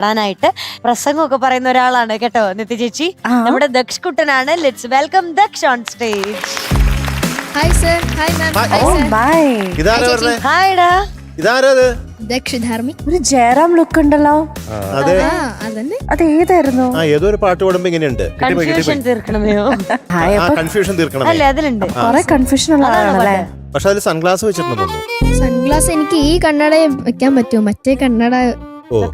പാടാനായിട്ട് പ്രസംഗമൊക്കെ പറയുന്ന ഒരാളാണ് കേട്ടോ നിത്യ ചേച്ചി. നമ്മുടെ Daksh കുട്ടനാണ് let's welcome Daksh on stage hi sir hi ma'am hi oh sir bye ഇതാരാ പറഞ്ഞേ? ഹായ്ഡാ ഇതാരാ ദക്ഷ് ധാർമ്മി. ഒരു ജയറാം ലുക്ക് ഉണ്ടല്ലോ. അതെ. ആ അതന്നെ. അത് ഏതായിരുന്നു? ആ ഏതോ ഒരു പാട്ട് പാടുമ്പോ ഇങ്ങനെയുണ്ട്. കൺഫ്യൂഷൻ തീർക്കണമേയോ ഹായ് ആ അപ്പൊ കൺഫ്യൂഷൻ തീർക്കണം അല്ലേ അതിലുണ്ട്. കൊറേ കൺഫ്യൂഷൻ ഉള്ള അതാണോ ആളാണല്ലേ പക്ഷെ അതിൽ സൺഗ്ലാസ് വെച്ചിട്ടുണ്ടെന്ന് തോന്നുന്നു. സൺഗ്ലാസ് എനിക്ക് ഈ കണ്ണട വെക്കാൻ പറ്റുമോ? മറ്റേ കണ്ണട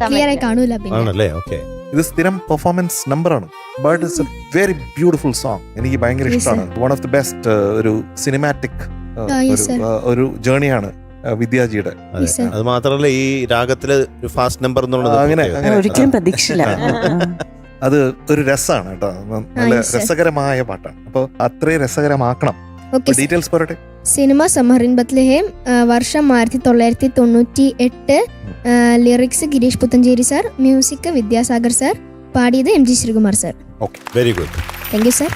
ക്ലിയർ ആയി കാണൂല പിന്നെ. ആണല്ലേ? ഓക്കെ ഇത് സ്ഥിരം പെർഫോമൻസ് നമ്പറാണ് but it's a very beautiful song എനിക്ക് ഭയങ്കര ഇഷ്ടമാണ് വൺ ഓഫ് ദി ബെസ്റ്റ് ഒരു സിനിമാറ്റിക് Ah, ഒരു ജേണിയാണ് വിദ്യാജിയുടെ. അതെ. അത് മാത്രമല്ല ഈ രാഗത്തിൽ ഒരു ഫാസ്റ്റ് നമ്പർ എന്നുള്ളത് അങ്ങനെ, ഒരിക്കലും പ്രതീക്ഷിച്ചില്ല. അത് ഒരു രസമാണ് കേട്ടോ. നല്ല രസകരമായ പാട്ടാണ്. അപ്പോൾ അത്രയും രസകരമാക്കണം. ഓക്കെ ഡീറ്റെയിൽസ് പറയട്ടെ? സിനിമ സമറിൻ ബത്ലഹേം വർഷം ആയിരത്തി തൊള്ളായിരത്തി തൊണ്ണൂറ്റി എട്ട് lyrics Girish Puthanchery sir music Vidyasagar sir പാടിയത് M G Sreekumar sir sir very good thank you sir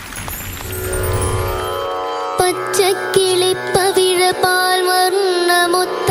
പച്ചക്കിളിപ്പവിഴ പാൽ വർണമൊത്ത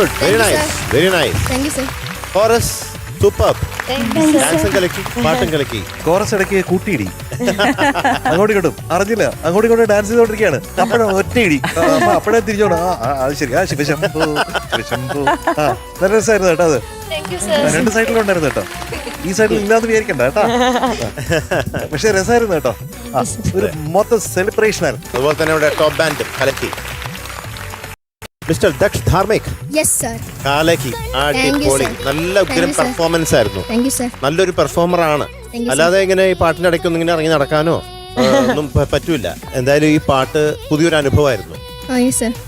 good very Thank nice very nice thank you sir chorus super ഡാൻസും കലക്കി പാട്ടും കലക്കി കോറസ് ഇടയ്ക്ക് കൂട്ടിയിടി. അങ്ങോട്ട് ഇങ്ങോട്ടും. അറിഞ്ഞില്ല. അങ്ങോട്ട് ഇങ്ങോട്ട് ഡാൻസ് ചെയ്തോണ്ടിരിക്കുകയാണ് അപ്പോഴും ഒറ്റയിടി. അപ്പൊ അപ്പോഴേ തിരിച്ചോണം ആ ആ, അത് ശരി. ആ ശിവശംഭു ശിവശംഭു. ആ നല്ല രസമായിരുന്നു കേട്ടോ അത്. രണ്ട് സൈഡിലുണ്ടായിരുന്നു കേട്ടോ. ഈ സൈഡിൽ ഇല്ലാന്ന് വിചാരിക്കണ്ട കേട്ടോ. പക്ഷെ രസമായിരുന്നു കേട്ടോ. ആ, ഒരു മൊത്തം സെലിബ്രേഷൻ ആയിരുന്നു. അതുപോലെ തന്നെ ഇവിടെ ടോപ്പ് ബാൻഡ് കലക്കി mister Daksh Dharmik yes sir കാലക്കി അടിപൊളി. നല്ല ഉഗ്രം പെർഫോമൻസ് ആയിരുന്നു. നല്ലൊരു പെർഫോമർ ആണ്. അല്ലാതെ ഇങ്ങനെ ഈ പാട്ടിന്റെ ഇടയ്ക്കൊന്നും ഇങ്ങനെ ഇറങ്ങി നടക്കാനോ? ഒന്നും പറ്റൂല. എന്തായാലും ഈ പാട്ട് പുതിയൊരു അനുഭവമായിരുന്നു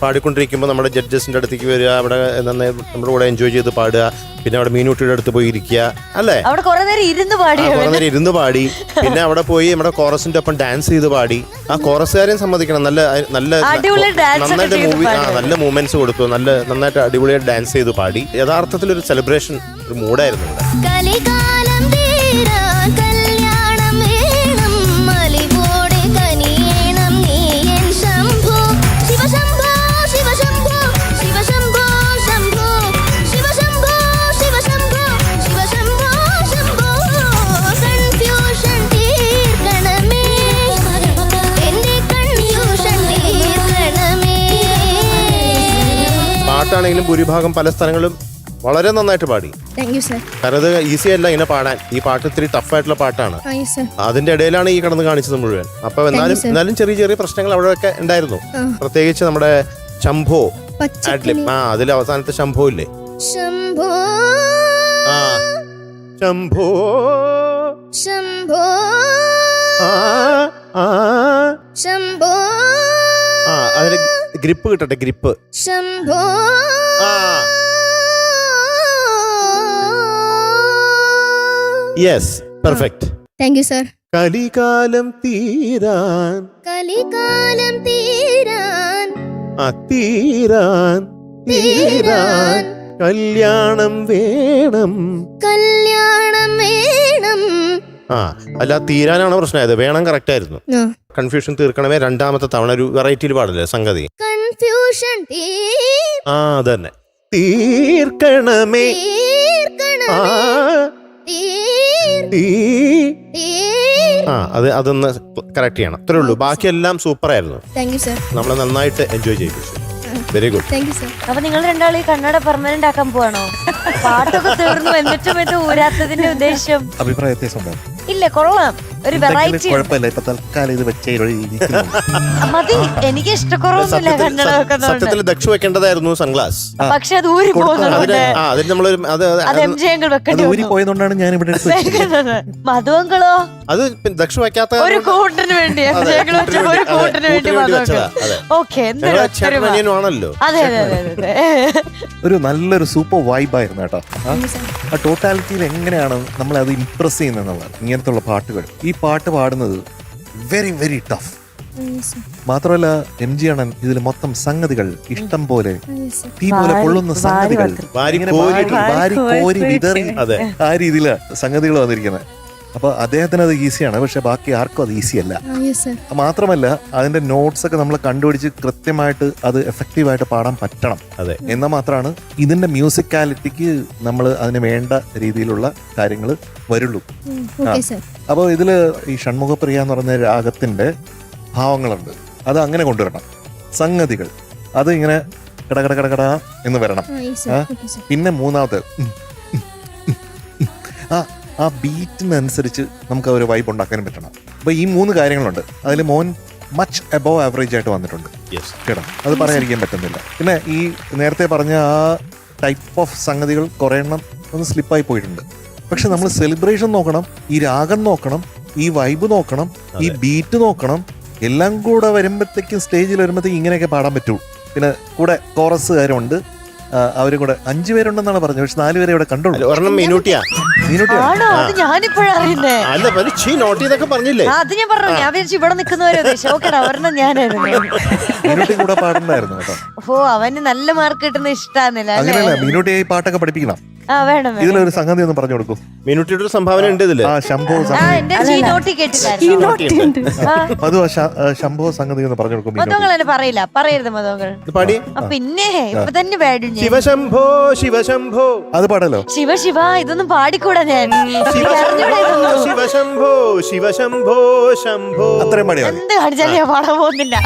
പാടിക്കൊണ്ടിരിക്കുമ്പോൾ നമ്മുടെ ജഡ്ജസിന്റെ അടുത്തേക്ക് വരിക അവിടെ നന്നായി നമ്മുടെ കൂടെ എൻജോയ് ചെയ്ത് പാടുക പിന്നെ അവിടെ മീനൂട്ടിയുടെ അടുത്ത് പോയി ഇരിക്കുക അല്ലേ? അവിടെ കുറെ നേരം ഇരുന്ന് പാടി കുറെ നേരം ഇരുന്ന് പാടി. പിന്നെ അവിടെ പോയി നമ്മുടെ കോറസിന്റെ ഒപ്പം ഡാൻസ് ചെയ്ത് പാടി. ആ കോറസുകാരെയും സമ്മതിക്കണം. നല്ല നല്ല നന്നായിട്ട് മൂവി ആ നല്ല മൂവ്മെന്റ്സ് കൊടുത്തു. നല്ല നന്നായിട്ട് അടിപൊളിയായിട്ട് ഡാൻസ് ചെയ്ത് പാടി. യഥാർത്ഥത്തിൽ ഒരു സെലിബ്രേഷൻ ഒരു മൂഡായിരുന്നു ഇവിടെ പാട്ടാണെങ്കിലും ഭൂരിഭാഗം പല സ്ഥലങ്ങളും വളരെ നന്നായിട്ട് പാടി. താങ്ക് യു സർ കാരണം ഇത് ഈസി അല്ല ഇങ്ങനെ പാടാൻ. ഈ പാട്ട് ഇത്തിരി ടഫായിട്ടുള്ള പാട്ടാണ്. സർ അതിന്റെ ഇടയിലാണ് ഈ കടന്ന് കാണിച്ചത് മുഴുവൻ. അപ്പൊ എന്നാലും sir. എന്നാലും ചെറിയ ചെറിയ പ്രശ്നങ്ങൾ അവിടെയൊക്കെ ഉണ്ടായിരുന്നു. പ്രത്യേകിച്ച് നമ്മുടെ ശംഭോ ആ അതിൽ അവസാനത്തെ ശംഭോ ഇല്ലേ? ശംഭോ. ആ. ശംഭോ. ശംഭോ. ഗ്രിപ്പ് കിട്ടട്ടെ grip. Shambho yes perfect thank you sir കലികാലം തീരാൻ. കലികാലം തീരാൻ. ആ തീരാൻ തീരാൻ. കല്യാണം വേണം. കല്യാണം വേണം ആ അല്ല തീരാനാണ് പ്രശ്നമായത്. വേണം കറക്റ്റ് ആയിരുന്നു കൺഫ്യൂഷൻ തീർക്കണമേ. രണ്ടാമത്തെ തവണ ഒരു വെറൈറ്റിയിൽ പാടില്ലേ സംഗതി? കൺഫ്യൂഷൻ ആ അതന്നെ. തീർക്കണമേ. ആ ആ അത് അതൊന്ന് കറക്റ്റ് ചെയ്യണം. അത്രേ ഉള്ളൂ. ബാക്കിയെല്ലാം സൂപ്പർ ആയിരുന്നു നമ്മളെ നന്നായിട്ട് enjoy ചെയ്യിപ്പിച്ചു. Very good thank you sir അപ്പൊ നിങ്ങൾ രണ്ടാളും ഈ കണ്ണട പെർമനന്റ് ആക്കാൻ പോവാണോ? പാട്ടൊക്കെ തീർന്നു എന്നിട്ടും ഇത് ഊരാത്തതിന്റെ ഉദ്ദേശം. അഭിപ്രായത്തെ ഉണ്ടോ ഇല്ല കൊള്ളാം. ഒരു വെറൈറ്റി കുഴപ്പമില്ല. ഇപ്പൊ തൽക്കാലം ഇത് വെച്ചേ മതി. എനിക്ക് ഇഷ്ടക്കുറവൊന്നുമില്ല സത്യത്തിൽ ദക്ഷ വെക്കേണ്ടതായിരുന്നു സൺഗ്ലാസ്. പക്ഷെ അത് ഊരി അതിന് പോകുന്നുണ്ട് അതിന് നമ്മളൊരു അത് അത് അത് എം ജി അങ്കിൾ വെക്കേണ്ടി ഊരി പോയതുകൊണ്ടാണ് ഞാൻ ഇവിടെ മധുവങ്കളോ? അത് ദക്ഷ വെക്കാത്ത ഒരു കൂട്ടിന് വേണ്ടി എം ജി അങ്കിൾ വെച്ച ഒരു കൂട്ടിന് വേണ്ടി അതെ. ഓക്കെ ആണല്ലോ അതെ അതെ അതെ അതെ ഒരു നല്ലൊരു സൂപ്പർ വൈബായിരുന്നു കേട്ടോ. ആ? ആ ടോട്ടാലിറ്റിയിൽ എങ്ങനെയാണ് നമ്മൾ അത് ഇംപ്രസ് ചെയ്യുന്നത് ഇങ്ങനത്തെ പാട്ടുകൾ. ഈ പാട്ട് പാടുന്നത് വെരി വെരി ടഫ് മാത്രമല്ല എം ജി അണൻ ഇതിൽ മൊത്തം സംഗതികൾ ഇഷ്ടം പോലെ തീ പോലെ കൊള്ളുന്ന സംഗതികൾ. വാരി കോരി വിതറി ആ രീതിയിലാണ് സംഗതികൾ വന്നിരിക്കുന്നത്. അപ്പൊ അദ്ദേഹത്തിന് അത് ഈസിയാണ് പക്ഷെ ബാക്കി ആർക്കും അത് ഈസി അല്ല. യെസ് സർ മാത്രമല്ല അതിന്റെ നോട്ട്സ് ഒക്കെ നമ്മൾ കണ്ടുപിടിച്ച് കൃത്യമായിട്ട് അത് എഫക്റ്റീവായിട്ട് പാടാൻ പറ്റണം. അതെ. എന്നാൽ മാത്രമാണ് ഇതിന്റെ മ്യൂസിക്കാലിറ്റിക്ക് നമ്മൾ അതിന് വേണ്ട രീതിയിലുള്ള കാര്യങ്ങൾ വരുള്ളൂ. ഓക്കെ സർ അപ്പോൾ ഇതിൽ ഈ ഷൺമുഖപ്രിയ എന്ന് പറയുന്ന രാഗത്തിന്റെ ഭാവങ്ങളുണ്ട്. അത് അങ്ങനെ കൊണ്ടുവരണം. സംഗതികൾ. അത് ഇങ്ങനെ കടകട കടകട കട കട എന്ന് വരണം. യെസ് സർ പിന്നെ മൂന്നാമത്തെ. ആ ആ ബീറ്റിനനുസരിച്ച് നമുക്ക് ആ ഒരു വൈബ് ഉണ്ടാക്കാനും പറ്റണം. അപ്പോൾ ഈ മൂന്ന് കാര്യങ്ങളുണ്ട്. അതിൽ മോൻ മച്ച് എബോവ് ആവറേജ് ആയിട്ട് വന്നിട്ടുണ്ട്. യെസ് കേട്ടോ? അത് പറയാതിരിക്കാൻ പറ്റുന്നില്ല. പിന്നെ ഈ നേരത്തെ പറഞ്ഞ ആ ടൈപ്പ് ഓഫ് സംഗതികൾ കുറേ എണ്ണം ഒന്ന് സ്ലിപ്പായി പോയിട്ടുണ്ട്. പക്ഷെ നമ്മൾ സെലിബ്രേഷൻ നോക്കണം ഈ രാഗം നോക്കണം ഈ വൈബ് നോക്കണം ഈ ബീറ്റ് നോക്കണം എല്ലാം കൂടെ വരുമ്പോഴത്തേക്കും സ്റ്റേജിൽ വരുമ്പോഴത്തേക്കും ഇങ്ങനെയൊക്കെ പാടാൻ പറ്റുള്ളൂ പിന്നെ കൂടെ കോറസുകാരുണ്ട് അവരും കൂടെ അഞ്ചു പേരുണ്ടെന്നാണ് പറഞ്ഞത്. പക്ഷെ നാലുപേരെ ഇവിടെ കണ്ടുള്ളൂ. ആണോ. അത് ഞാനിപ്പോഴാ അറിയുന്നേ. അല്ല പിന്നെ ചീ നോട്ട് ചെയ്തൊക്കെ പറഞ്ഞില്ലേ? ആ, അത് ഞാൻ പറഞ്ഞു. ഞാൻ വിചാരിച്ചു ഇവിടെ നിൽക്കുന്നവരെ ഉദ്ദേശം ഓക്കെ ഒരെണ്ണം ഞാനായിരുന്നു. മീനുട്ടി കൂടെ പാടണ്ടായിരുന്നു കേട്ടോ. ഓ അവന് നല്ല മാർക്ക് കിട്ടുന്ന ഇഷ്ടാന്നില്ല അല്ലേ? അങ്ങനെയല്ല മീനുട്ടിയെ ഈ പാട്ടൊക്കെ പഠിപ്പിക്കണം. ഇതിലൊരു സംഗതി ഒന്ന് പറഞ്ഞു കൊടുക്കും. മിനുട്ടിയുടെ ഒരു സംഭാവന ഉണ്ട് ഇതിൽ. ആ ശംഭോ ആ സംഗതി. മധു ആ ശ- ആ ശംഭോ സംഗതി ഒന്ന് പറഞ്ഞു കൊടുക്കും മധുങ്ങൾ എന്നെ പറയില്ല. പറയരുത് മധുങ്ങൾ. ഇത് പാടി. ആ. പിന്നെ ഇപ്പൊ തന്നെ പാടും ഞാൻ. ശിവശംഭോ ശിവശംഭോ. അത് പാടല്ലോ ശിവ ശിവ ഇതൊന്നും പാടിക്കൂടാ ഞാൻ. എനിക്ക് അറിഞ്ഞൂടാ ശിവശംഭോ ഇതൊന്നും. ശിവശംഭോ ശിവശംഭോ ശംഭോ. അത്രയും പാടിയാ? മതി എന്ത് കാണിച്ചാലും ഞാൻ പാടാൻ പോകുന്നില്ല.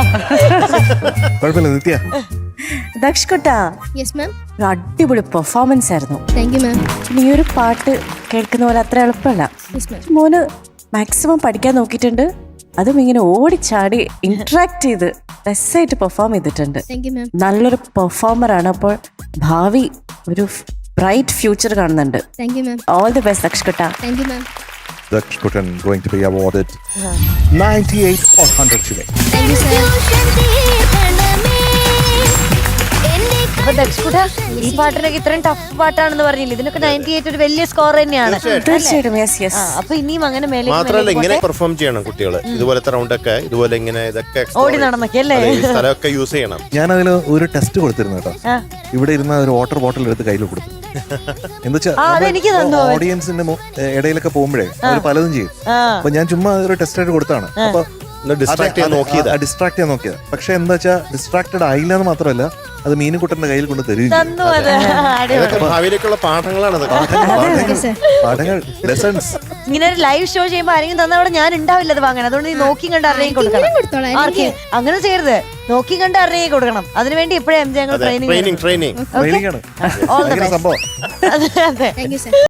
കുഴപ്പമില്ല നിത്യ. ദക്ഷ് കുട്ട യെസ് മാം ഒരു അടിപൊളി പെർഫോമൻസ് ആയിരുന്നു. താങ്ക് യു മാം പിന്നെ ഈ ഒരു പാട്ട് കേൾക്കുന്ന പോലെ അത്ര എളുപ്പമല്ല. യെസ് മാം മോന് മാക്സിമം പഠിക്കാൻ നോക്കിയിട്ടുണ്ട്. അതും ഇങ്ങനെ ഓടിച്ചാടി ഇന്ററാക്ട് ചെയ്ത് രസമായിട്ട് പെർഫോം ചെയ്തിട്ടുണ്ട്. താങ്ക് യു മാം നല്ലൊരു പെർഫോമറാണ് അപ്പോൾ ഭാവി ഒരു ബ്രൈറ്റ് ഫ്യൂച്ചർ കാണുന്നുണ്ട്. Thank you ma'am all the best Daksh കുട്ട thank you ma'am Daksh Kuttan going to be awarded 98 or 100 today. Thank you, എന്റെ അപ്പൊ ദക്ഷ്കുട ഈ പാട്ടിനൊക്കെ ഇത്രയും ടഫ് പാട്ടാണെന്ന് പറഞ്ഞില്ല? ഇതിനൊക്കെ നയന്റി എയ്റ്റ് ഒരു വലിയ സ്കോർ തന്നെയാണ്. തീർച്ചയായിട്ടും. യെസ് ആ, യെസ് അപ്പൊ ഇനിയും അങ്ങനെ മേലെ മാത്രമല്ല ഇങ്ങനെ പെർഫോം ചെയ്യണം കുട്ടികൾ ഇതുപോലത്തെ റൗണ്ടൊക്കെ ഇതുപോലെ ഇങ്ങനെ ഇതൊക്കെ explore ഓടി ചെയ്യണം. നടന്നൊക്കെ അല്ലേ? അതെ, ഈ സ്ഥലമൊക്കെ യൂസ് ചെയ്യണം. ഞാൻ അതിൽ ഒരു ടെസ്റ്റ് കൊടുത്തിരുന്നു കേട്ടോ. ആ. ഇവിടെ ഇരുന്ന ഒരു വാട്ടർ ബോട്ടിൽ എടുത്ത് കയ്യിൽ കൊടുത്തു. എന്താ ആ, അതെനിക്ക് തന്നു അവൻ. ഓഡിയൻസിന്റെ മു- ഏ, ഇടയിലൊക്കെ പോകുമ്പോഴേ അവർ പലതും ചെയ്യും. ആ. അപ്പൊ ഞാൻ ചുമ്മാ ഒരു ടെസ്റ്റ് ആയിട്ട് കൊടുത്താണ്. അപ്പൊ ഡിസ്ട്രാക്ട് ചെയ്യാൻ നോക്കിയതാ? ഡിസ്ട്രാക്ട് ചെയ്യാൻ നോക്കിയത്. പക്ഷെ എന്താ വെച്ചാൽ ഡിസ്ട്രാക്റ്റഡ് ആയില്ല എന്ന് മാത്രമല്ല അത് മീനുകുട്ടന്റെ കയ്യിൽ കൊണ്ട് തരും തന്നു അത്. അടിപൊളി ഇതൊക്കെ ഭാവിയിലേക്കുള്ള പാഠങ്ങളാണ്. പാഠങ്ങൾ ലെസൺസ് ഇങ്ങനെ ഒരു ലൈവ് ഷോ ചെയ്യുമ്പോൾ ആരെങ്കിലും തന്ന അവിടെ ഞാൻ ഉണ്ടാവില്ല അത് വാങ്ങാൻ. അതുകൊണ്ട് നീ നോക്കി കണ്ട് അറിയാൻ കൊടുക്കണം. കൊടുത്തോളാം ആർക്കെ? അങ്ങനെ ചെയ്യരുത്. നോക്കി കണ്ട് അറിയാൻ കൊടുക്കണം. അതിനുവേണ്ടി ഇപ്പോഴേ എം ജെ ഞങ്ങൾ ട്രെയിനിങ് ട്രെയിനിങ് ട്രെയിനിങ് ട്രെയിനിങ് ആണ്. All the ഭയങ്കര best. സംഭവം. അതെ അതെ. Thank you sir